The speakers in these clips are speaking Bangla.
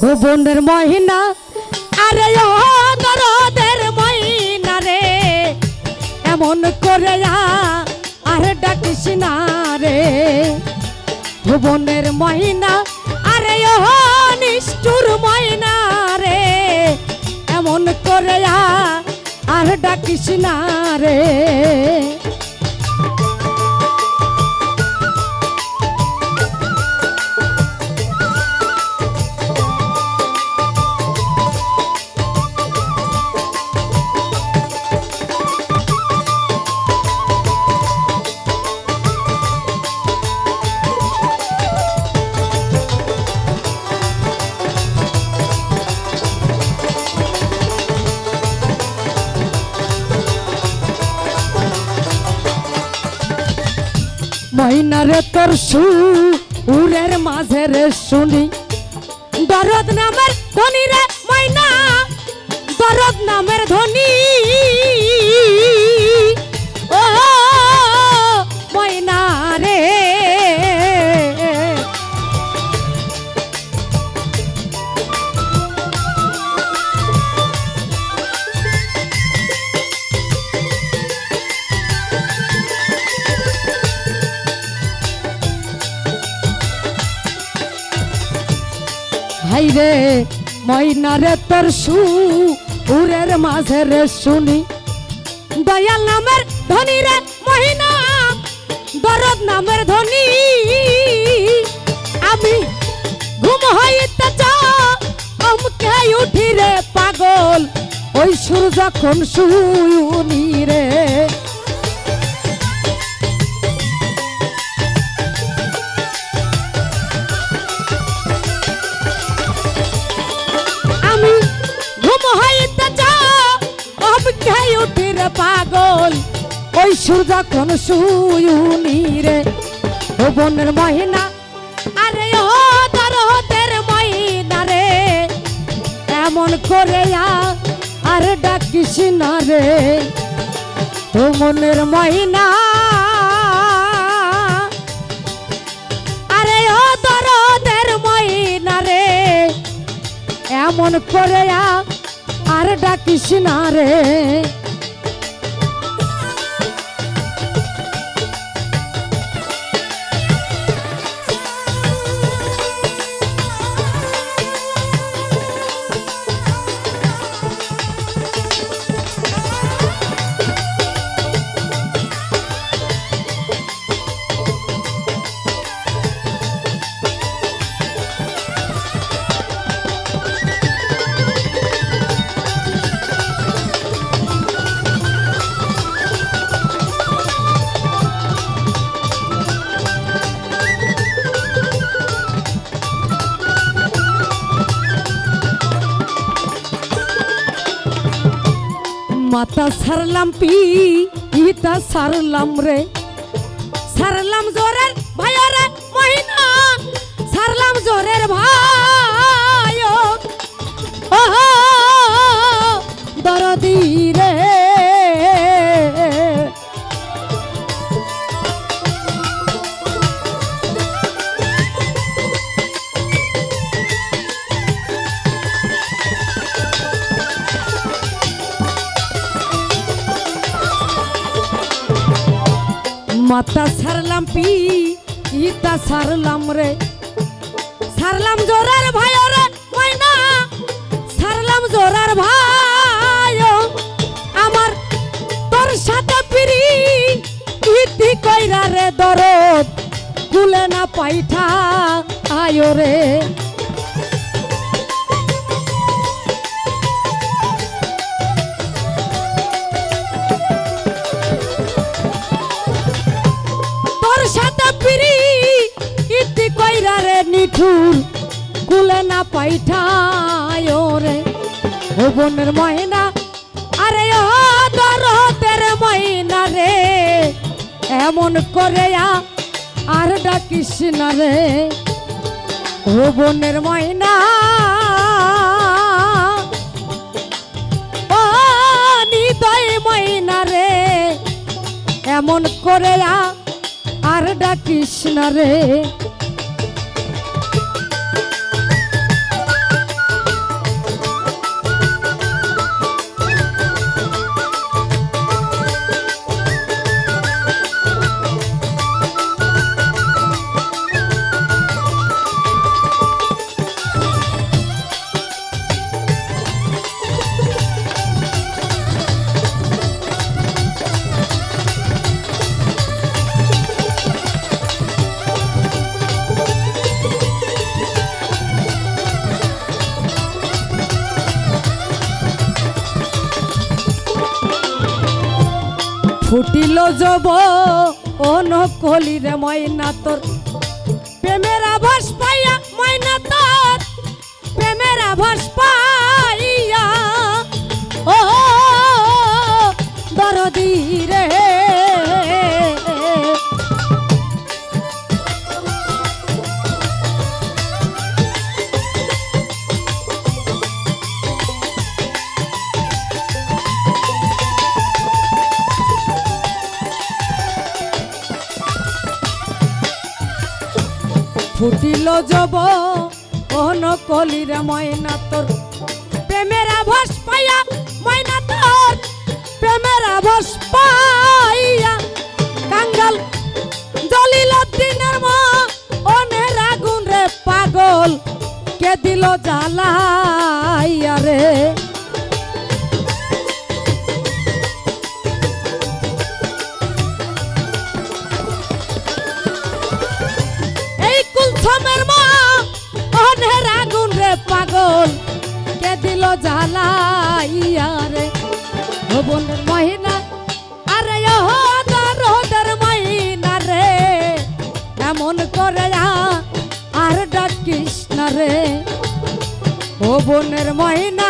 ভুবনের মহিনা, আরে ও দরদের মহিনা রে। এমন করে আর ডাকিস না রে। ভুবনের মহিনা, আরে ও নিষ্ঠুর মহিনা রে। এমন করে আর ডাকিস না রে। মহিনারে তোর সুরের মাঝে রে শুনি। দরদ নামের ধনী রে ময়না দরদ নামের ধনী হাই রে ময়না রে তোর সুরের মাঝে রে শুনি। দয়াল নামের ধনী রে মহিনা, দরদ নামের ধনী আমি ঘুম হইতে চমকে উঠি রে পাগল। ওই সুর যখন শুনি রে? সুর যখন শুনি রে? ও বনের মহিনা, আরে ও দরদের মহিনা রে। এমন করে আর ডাকিস না রে। ও মনের মহিনা, আরে ও দরদের মহিনা রে। এমন করে আর ডাকিস না রে। সারলাম পি ইতা সারলাম রে। সারলাম জোরের ভাইরে মহিনা সারলাম জোরের ভাই ও। মাতা সারলাম পি ইতা সারলাম রে। সারলাম জোরার ভাই রে ময়না সারলাম জোরার ভাই আমার তোর সাথে পিরি, ইতি কইরা রে দরদ। কুলে না পাইঠা, আয় রে। নিঠুর কুলে না পাইঠায় রে ও বোনের ময়না, আরে ও দরদের ময়না রে। এমন করে আর ডাকিস না রে। ও বোনের ময়না, ও ময়না রে। এমন করে আর ডাকিস না রে। ফুটিল যব, ও নকলি রে ময়না তোর। প্রেমের আভাস পাইয়া ময়না তোর। প্রেমের আভাস পাইয়া, ও দরদি। ফুটিল জব কোন কলির ময়না তোর। প্রেমের আভাস পাইয়া ময়না তোর। প্রেমের আভাস পাইয়া কাঙ্গাল জলিল দিনের মা। অনের আগুন রে পাগল, কে দিল জ্বালাইয়া রে? দিল জ্বালাইয়া রে। ও বোনের মহিনা আরে ও দরদের মহিনা রে। এমন করে আর ডাকিস না রে। ও বোনের মহিনা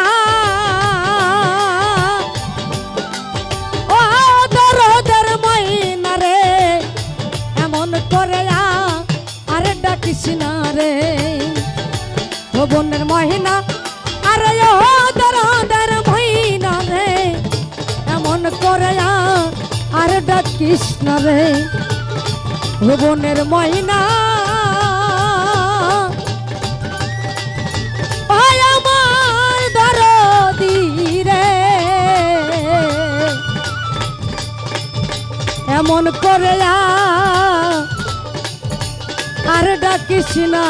মহিনা রে। এমন করে আরে ডাকিস রে। ও মহিনা না রে ও বোনের মহিনা আমার দরদি রে এমন আর ডাকিস না।